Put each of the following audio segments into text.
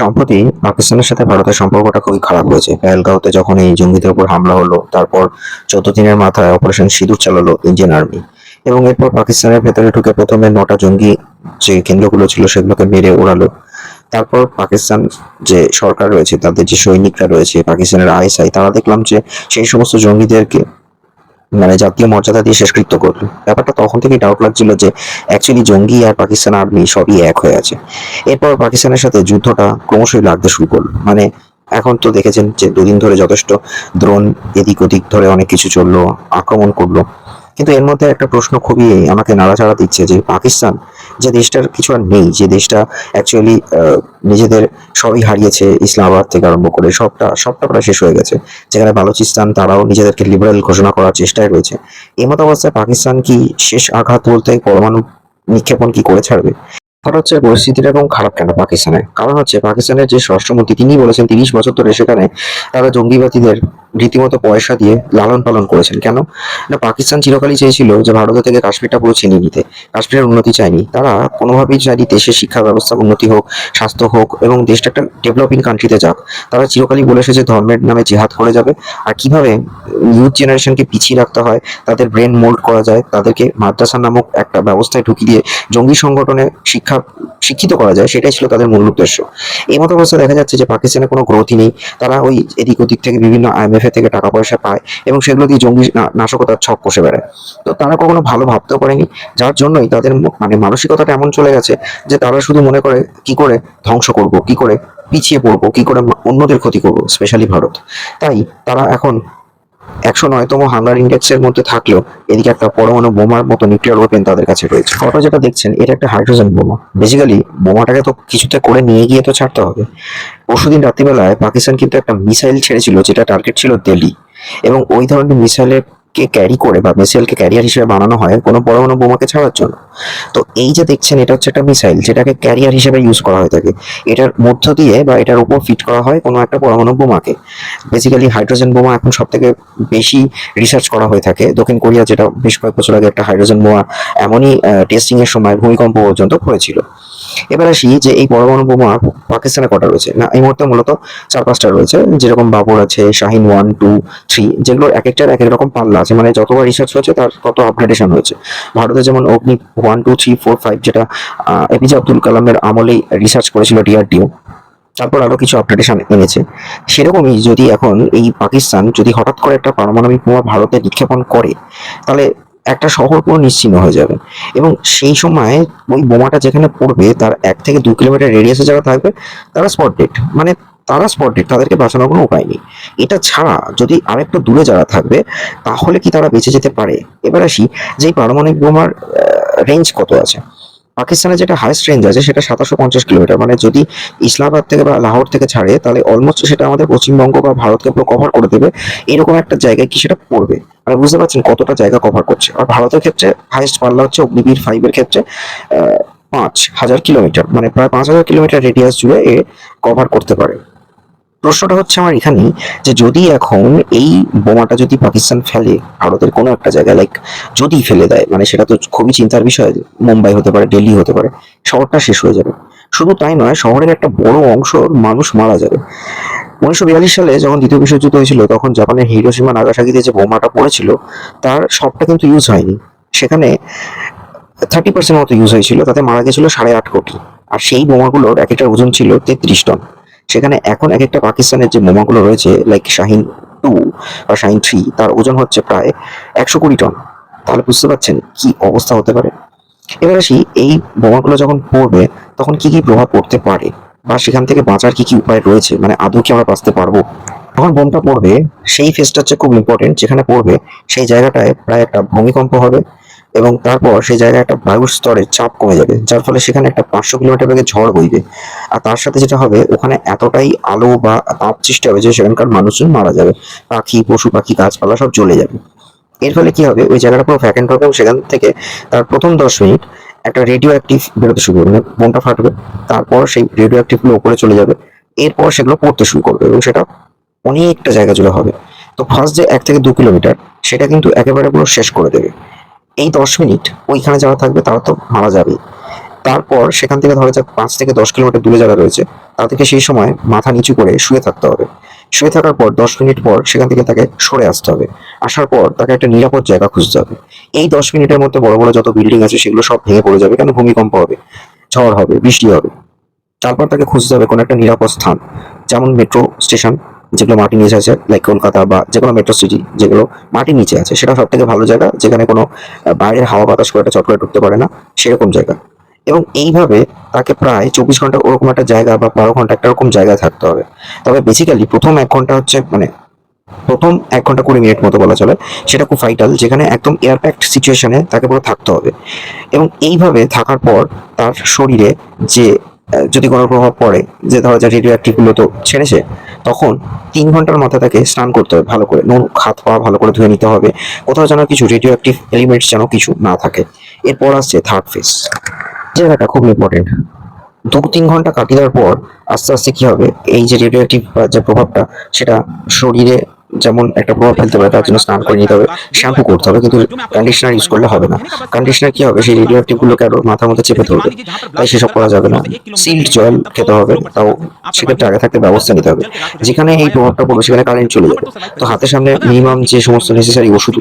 সম্প্রতি পাকিস্তানের সাথে ভারতের সম্পর্কটা খুবই খারাপ হয়েছে। পেহেলগাঁওতে যখন এই জঙ্গিদের উপর হামলা হলো, তারপর চোদ্দ দিনের মাথায় অপারেশন সিঁদুর চালালো ইন্ডিয়ান আর্মি এবং এরপর পাকিস্তানের ভেতরে ঢুকে প্রথমে নটা জঙ্গি যে কেন্দ্রগুলো ছিল, সেগুলোকে মেরে ওড়ালো তারপর পাকিস্তান যে সরকার রয়েছে, তাদের যে সৈনিকরা রয়েছে, পাকিস্তানের আইএসআই, তারা দেখলাম যে সেই সমস্ত জঙ্গিদেরকে মানে জাতীয় মর্যাদা দিয়ে শেষকৃত্য করল। ব্যাপারটা তখন থেকেই ডাউট লাগছিল যে অ্যাকচুয়ালি জঙ্গি আর পাকিস্তান আর্মি সবই এক হয়ে আছে। এরপর পাকিস্তানের সাথে যুদ্ধটা ক্রমশই লাগতে শুরু করল। মানে এখন তো দেখেছেন যে দুদিন ধরে যথেষ্ট দ্রোণ এদিক ওদিক ধরে অনেক কিছু চলল, আক্রমণ করল। কিন্তু এর মধ্যে একটা প্রশ্ন খুবই আমাকে নাড়াচাড়া দিচ্ছে যে পাকিস্তান যে দেশটার কিছু আর নেই, যে দেশটা অ্যাকচুয়ালি নিজেদের সবই হারিয়েছে, ইসলামাবাদ থেকে আরম্ভ করে সবটা সবটা প্রায় শেষ হয়ে গেছে। যেখানে বালুচিস্তান তারাও নিজেদেরকে লিবারেল ঘোষণা করার চেষ্টায় রয়েছে। এই মতো অবস্থায় পাকিস্তান কি শেষ আঘাত বলতে পরমাণু নিক্ষেপণ কি করে ছাড়বে? হঠাৎ হচ্ছে পরিস্থিতিটা এরকম খারাপ কেন পাকিস্তানে? কারণ হচ্ছে পাকিস্তানের যে স্বরাষ্ট্রমন্ত্রী, তিনি বলেছেন তিরিশ বছর ধরে সেখানে তারা জঙ্গিবাদীদের রীতিমতো পয়সা দিয়ে লালন পালন করেছেন। কেন? না, পাকিস্তান চিরকালই চেয়েছিল যে ভারত থেকে কাশ্মীরটা পুরো ছিনিয়ে নিতে। কাশ্মীরের উন্নতি চায়নি। তারা কোনোভাবেই চায়নি দেশের শিক্ষা ব্যবস্থা উন্নতি হোক, স্বাস্থ্য হোক এবং দেশটা একটা ডেভেলপিং কান্ট্রিতে যাক। তারা চিরকালই বলে এসেছে ধর্মের নামে জেহাদ করে যাবে। আর কীভাবে ইউথ জেনারেশনকে পিছিয়ে রাখতে হয়, তাদের ব্রেন মোল্ড করা যায়, তাদেরকে মাদ্রাসা নামক একটা ব্যবস্থায় ঢুকিয়ে দিয়ে জঙ্গি সংগঠনে শিক্ষা শিক্ষিত করা যায়, সেটাই ছিল তাদের মূল উদ্দেশ্য। এই মতো অবস্থায় দেখা যাচ্ছে যে পাকিস্তানে কোনো গ্রোথই নেই। তারা ওই এদিক ওদিক থেকে বিভিন্ন আইএমএফ থেকে টাকা পয়সা পায় এবং সেগুলো দিয়ে জঙ্গি নাশকতার ছক কষে বেড়ায়। তো তারা কখনো ভালো ভাবতেও পারেনি। যার জন্যই তাদের মানে মানসিকতাটা এমন চলে গেছে যে তারা শুধু মনে করে কি করে ধ্বংস করব, কি করে পিছিয়ে পড়ব, কি করে অন্যদের ক্ষতি করব স্পেশালি ভারত। তাই তারা এখন একশো নয়তম হাঙ্গার ইন্ডেক্সের মধ্যে থাকলেও এদিকে একটা পরমাণু বোমার মতো নিউক্লিয়ার ওয়েপেন তাদের কাছে রয়েছে। ফটো যেটা দেখছেন, এটা একটা হাইড্রোজেন বোমা। বেসিক্যালি বোমাটাকে তো কিছুতে করে নিয়ে গিয়ে তো ছাড়তে হবে। পরশুদিন রাত্রিবেলায় পাকিস্তান কিন্তু একটা মিসাইল ছেড়েছিল, যেটা টার্গেট ছিল দিল্লি। এবং ওই ধরনের মিসাইলের কে ক্যারি করে বা মিসাইলকে ক্যারিয়ার হিসেবে বানানো হয় কোনো পরমাণু বোমাকে ছাড়ার জন্য। তো এই যে দেখছেন, এটা হচ্ছে একটা মিসাইল যেটাকে ক্যারিয়ার হিসেবে ইউজ করা হয়ে থাকে এটার মধ্য দিয়ে বা এটার উপর ফিট করা হয় কোনো একটা পরমাণু বোমাকে। বেসিক্যালি হাইড্রোজেন বোমা এখন সব থেকে বেশি রিসার্চ করা হয়ে থাকে। দক্ষিণ কোরিয়া যেটা বেশ কয়েক বছর আগে একটা হাইড্রোজেন বোমা এমনই টেস্টিং এর সময় ভূমিকম্প পর্যন্ত হয়েছিল এবার আসি যে এই পরমাণু বোমা পাকিস্তানে কটা রয়েছে? না, এই মুহূর্তে মূলত চার পাঁচটা রয়েছে। যেরকম বাবর আছে, শাহিন ওয়ান টু থ্রি যেগুলোর এক একটার এক এক রকম পাল্লা আছে। মানে যতবার রিসার্চ হয়েছে, তার তত আপগ্রেডেশন হয়েছে। ভারতে যেমন Agni one two three four five যেটা এপিজে আব্দুল কালামের আমলেই রিসার্চ করেছিল ডিআরডিও তারপর আরও কিছু আপডেটেশন এনেছে। সেরকমই যদি এখন এই পাকিস্তান যদি হঠাৎ করে একটা পারমাণবিক বোমা ভারতে নিক্ষেপণ করে, তাহলে একটা শহর পুরো নিশ্চিন্ন হয়ে যাবে। এবং সেই সময় ওই বোমাটা যেখানে পড়বে, তার এক থেকে দু কিলোমিটার রেডিয়াসে যারা থাকবে, তারা স্পট ডেট মানে তারা স্পট ডেট তাদেরকে বাঁচানোর কোনো উপায় নেই। এটা ছাড়া যদি আরেকটু দূরে যারা থাকবে, তাহলে কি তারা বেঁচে যেতে পারে? এবার আসি যে পারমাণবিক বোমার রেঞ্জ কত আছে? পাকিস্তানের যেটা হাইস্ট রেঞ্জ আছে সেটা সাতাশো পঞ্চাশ কিলোমিটার। মানে যদি ইসলামাবাদ থেকে বা লাহোর থেকে ছাড়ে, তাহলে অলমোস্ট সেটা আমাদের পশ্চিমবঙ্গ বা ভারতকে পুরো কভার করে দেবে। এরকম একটা জায়গায় কি সেটা পড়বে? মানে বুঝতে পারছেন কতটা জায়গা কভার করছে। আর ভারতের ক্ষেত্রে হাইস্ট পাল্লা হচ্ছে অগ্নিবীর ফাইভের ক্ষেত্রে পাঁচ হাজার কিলোমিটার। মানে প্রায় পাঁচ হাজার কিলোমিটার রেডিয়াস জুড়ে এ কভার করতে পারে। প্রশ্নটা হচ্ছে আমার এখানেই যে যদি এখন এই বোমাটা যদি পাকিস্তান ফেলে, ভারতের কোনো একটা জায়গায় লাইক যদি ফেলে দেয় মানে সেটা তো খুবই চিন্তার বিষয়, মুম্বাই হতে পারে, দিল্লি হতে পারে, শহরটা শেষ হয়ে যাবে। শুধু তাই নয়, শহরের একটা বড় অংশ মানুষ মারা যাবে। উনিশশো বিয়াল্লিশ সালে যখন দ্বিতীয় বিশ্বযুদ্ধ হয়েছিল, তখন জাপানের হিরো হিরোসীমা নাগাসাকিতে যে বোমাটা পড়েছিল, তার সবটা কিন্তু ইউজ হয়নি। সেখানে থার্টি পার্সেন্ট মতো ইউজ হয়েছিল, তাতে মারা গেছিল সাড়ে আট কোটি। আর সেই বোমাগুলোর এক একটা ওজন ছিল তেত্রিশ টন। সেখানে এখন এক একটা পাকিস্তানের যে বোমাগুলো রয়েছে লাইক শাহিন টু বা শাহিন থ্রি তার ওজন হচ্ছে প্রায় একশো কুড়ি টন। তাহলে বুঝতে পারছেন কি অবস্থা হতে পারে? এবার আসি, এই বোমাগুলো যখন পড়বে, তখন কি কি প্রভাব পড়তে পারে? বা সেখান থেকে বাঁচার কি কি উপায় রয়েছে? মানে আদৌ কি আমরা বাঁচতে পারব? যখন বোমটা পড়বে, সেই ফেসটা হচ্ছে খুব ইম্পর্টেন্ট যেখানে পড়বে, সেই জায়গাটায় প্রায় একটা ভূমিকম্প হবে। এবং তারপর সেই জায়গায় একটা বায়ুর স্তরের চাপ কমে যাবে, যার ফলে সেখানে একটা পাঁচশো কিলোমিটার বেগে ঝড় বইবে। আর তার সাথে যেটা হবে, ওখানে এতটাই আলো বা তাপ সৃষ্টি হবে যে সেখানকার মানুষজন মারা যাবে। পাখি, পশু পাখি, গাছপালা সব জ্বলে যাবে। এর ফলে কি হবে? ওই জায়গাটা পুরো ভ্যাকেন্ট হবে এবং সেখান থেকে তার প্রথম দশ মিনিট একটা রেডিও অ্যাক্টিভ বেরোতে শুরু করবে মানে বোমটা ফাটবে, তারপর সেই রেডিও অ্যাক্টিভগুলো উপরে চলে যাবে, এরপর সেগুলো পড়তে শুরু করবে এবং সেটা অনেকটা জায়গা জুড়ে হবে। তো ফার্স্ট যে এক থেকে দু কিলোমিটার, সেটা কিন্তু একেবারে পুরো শেষ করে দেবে। এই দশ মিনিট ওইখানে যারা থাকবে তারা তো মারা যাবেই তারপর সেখান থেকে ধরা যাক পাঁচ থেকে দশ কিলোমিটার দূরে জায়গা রয়েছে তাদেরকে সেই সময় মাথা নিচু করে শুয়ে থাকতে হবে। শুয়ে থাকার পর দশ মিনিট পর সেখান থেকে তাকে সরে আসতে হবে। আসার পর তাকে একটা নিরাপদ জায়গা খুঁজতে হবে। এই দশ মিনিটের মধ্যে বড় বড় যত বিল্ডিং আছে সেগুলো সব ভেঙে পড়ে যাবে, কেন ভূমিকম্প হবে, ঝড় হবে, বৃষ্টি হবে। তারপর তাকে খুঁজতে হবে কোনো একটা নিরাপদ স্থান। যেমন মেট্রো স্টেশন যেগুলো মাটির নিচে আছে লাইক কলকাতা বা যে কোনো মেট্রো সিটি যেগুলো মাটির নিচে আছে, সেটা সব থেকে ভালো জায়গা, যেখানে কোনো বাইরের হাওয়া বাতাস করে একটা চট করে ঢুকতে পারে না, সেরকম জায়গা। এবং এইভাবে তাকে প্রায় চব্বিশ ঘণ্টা ওরকম একটা জায়গা বা বারো ঘণ্টা একটা ওরকম জায়গায় থাকতে হবে। তবে বেসিক্যালি প্রথম এক ঘণ্টা হচ্ছে মানে প্রথম এক ঘণ্টা কুড়ি মিনিট মতো বলা চলে, সেটা খুব ফাইটাল যেখানে একদম এয়ারপ্যাক্ট সিচুয়েশনে তাকে পুরো থাকতে হবে। এবং এইভাবে থাকার পর তার শরীরে যে যদি কোনো প্রভাব পড়ে, যে ধরো যে রেডিও অ্যাক্টিভগুলো তো ছেড়েছে, তখন তিন ঘণ্টার মাথায় তাকে স্নান করতে হবে, ভালো করে নুন হাত পা ভালো করে ধুয়ে নিতে হবে। কোথাও যেন কিছু রেডিও অ্যাক্টিভ এলিমেন্টস যেন কিছু না থাকে। এরপর আসছে থার্ড ফেজ জায়গাটা খুব ইম্পর্টেন্ট দু তিন ঘণ্টা কাটিয়ে দেওয়ার পর আস্তে আস্তে কি হবে? এই যে রেডিও অ্যাক্টিভ যে প্রভাবটা, সেটা শরীরে যেমন একটা প্রভাব ফেলতে পারে, তার জন্য স্নান করে নিতে হবে, শ্যাম্পু করতে হবে, কিন্তু কন্ডিশনার ইউজ করলে হবে না। কন্ডিশনার কি হবে? সেই রেডিও অ্যাক্টিভ গুলোকে আরও মাথার মধ্যে চেপে ধরবে। তাই সেসব করা যাবে না। সিল্ড জল খেতে হবে, তাও সেক্ষেত্রে আগে থাকতে ব্যবস্থা নিতে হবে। যেখানে এই প্রভাবটা পড়বে, সেখানে কারেন্ট চলে যাবে। তো হাতের সামনে মিনিমাম যে সমস্ত নেসেসারি ওষুধ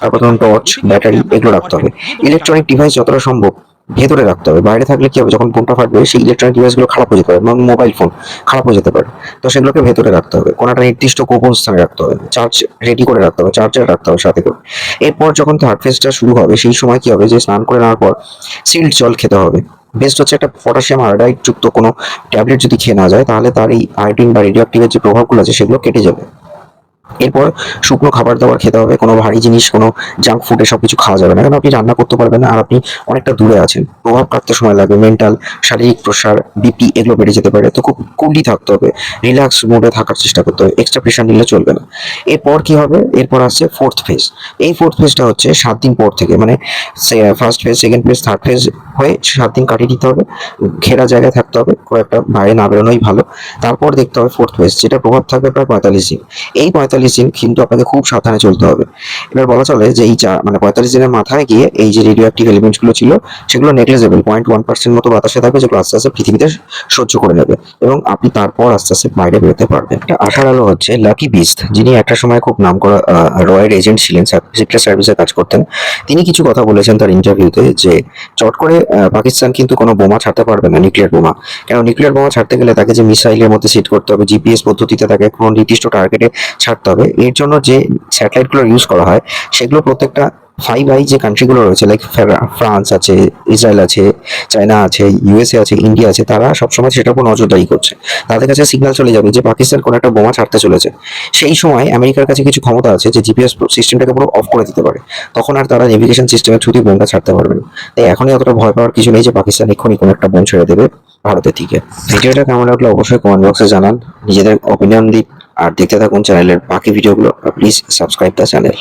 তারপর ধরুন টর্চ ব্যাটারি এগুলো রাখতে হবে। ইলেকট্রনিক ডিভাইস যতটা সম্ভব ভেতরে রাখতে হবে। বাইরে থাকলে কি হবে? যখন ফোনটা ফাটবে, সেই ইলেকট্রনিক ডিভাইসগুলো খারাপ হয়ে যেতে পারে এবং মোবাইল ফোন খারাপ হয়ে যেতে পারে। তো সেগুলোকে ভেতরে রাখতে হবে। কোনো একটা নির্দিষ্ট গোপন স্থানে রাখতে হবে। চার্জ রেডি করে রাখতে হবে চার্জার রাখতে হবে সাথে করে। এরপর যখন থার্ড ফেজটা শুরু হবে, সেই সময় কি হবে? যে স্নান করে নেওয়ার পর সিল্ড জল খেতে হবে। বেস্ট হচ্ছে একটা পটাশিয়াম আয়োডাইড যুক্ত কোনো ট্যাবলেট যদি খেয়ে না যায়, তাহলে তার এই আয়োডিন বা রেডিও অ্যাক্টিভের যে প্রভাবগুলো আছে, সেগুলো কেটে যাবে। এরপর শুকনো খাবার দাবার খেতে হবে, কোনো ভারী জিনিস, কোনো জাঙ্ক ফুড এসব কিছু খাওয়া যাবে না। কারণ আপনি রান্না করতে পারবেন না আর আপনি অনেকটা দূরে আছেন। প্রভাব কাটতে সময় লাগবে মেন্টাল শারীরিক প্রসার বিপি এগুলো বেড়ে যেতে পারে। তো খুব কুলি থাকতে হবে রিল্যাক্স মোডে থাকার চেষ্টা করতে হবে এক্সট্রা প্রেশার নিলে চলবে না। এরপর কি হবে? এরপর আসছে ফোর্থ ফেজ এই ফোর্থ ফেজটা হচ্ছে সাত দিন পর থেকে মানে first phase second phase third phase হয়ে সাত দিন কাটিয়ে দিতে হবে। ঘেরা জায়গায় থাকতে হবে, খুব একটা বাইরে না বেরোনোই ভালো। তারপর দেখতে হবে ফোর্থ ফেজ যেটা প্রভাব থাকবে প্রায় পঁয়তাল্লিশ দিন। এই পঁয়তাল্লিশ দিন কিন্তু আপনাকে খুব সাবধানে চলতে হবে। এবার বলা চলে যে এই মানে পঁয়তাল্লিশ দিনের মাথায় গিয়ে এই যে রেডিও অ্যাক্টিভ এলিমেন্টসগুলো ছিল, সেগুলো নেগলেজেবল পয়েন্ট ওয়ান পার্সেন্ট মতো বাতাসে থাকবে, যেগুলো আস্তে আস্তে পৃথিবীতে সহ্য করে নেবে এবং আপনি তারপর আস্তে আস্তে বাইরে বেরোতে পারবেন। একটা আশার আলো হচ্ছে লাকি বিস্ট যিনি একটা সময় খুব নাম করা রয়্যাল এজেন্ট ছিলেন সিক্রেট সার্ভিসে কাজ করতেন। তিনি কিছু কথা বলেছেন তার ইন্টারভিউতে যে চট করে পাকিস্তান কিন্তু কোনো বোমা ছাড়তে পারবে না নিউক্লিয়ার বোমা। কেন? নিউক্লিয়ার বোমা ছাড়তে গেলে তাকে যে মিসাইলের মধ্যে সেট করতে হবে জিপিএস পদ্ধতিতে তাকে কোনো নির্দিষ্ট টার্গেটে ছাড়তে হবে। এর জন্য যে স্যাটেলাইটগুলো ইউজ করা হয় সেগুলো প্রত্যেকটা ফাইভ আই যে কান্ট্রিগুলো রয়েছে লাইক ফ্রান্স আছে ইসরায়েল আছে চায়না আছে ইউএসএ আছে ইন্ডিয়া আছে, তারা সবসময় সেটার উপর নজরদারি করছে। তাদের কাছে সিগন্যাল চলে যাবে যে পাকিস্তান কোনো একটা বোমা ছাড়তে চলেছে। সেই সময় আমেরিকার কাছে কিছু ক্ষমতা আছে যে জিপিএস সিস্টেমটাকে পুরো অফ করে দিতে পারে। তখন আর তারা নেভিগেশন সিস্টেমের থ্রুতেই বোমটা ছাড়তে পারবে না। তাই এখনই অতটা ভয় পাওয়ার কিছু নেই যে পাকিস্তান এক্ষুনি কোনো একটা বোম ছেড়ে দেবে ভারতের দিকে। ভিডিওটা কেমন লাগল অবশ্যই কমেন্ট বক্সে জানান। নিজেদের অপিনিয়ন দিন। আর দেখতে থাকুন চ্যানেলের বাকি ভিডিওগুলো প্লিজ সাবস্ক্রাইব দ্য চ্যানেল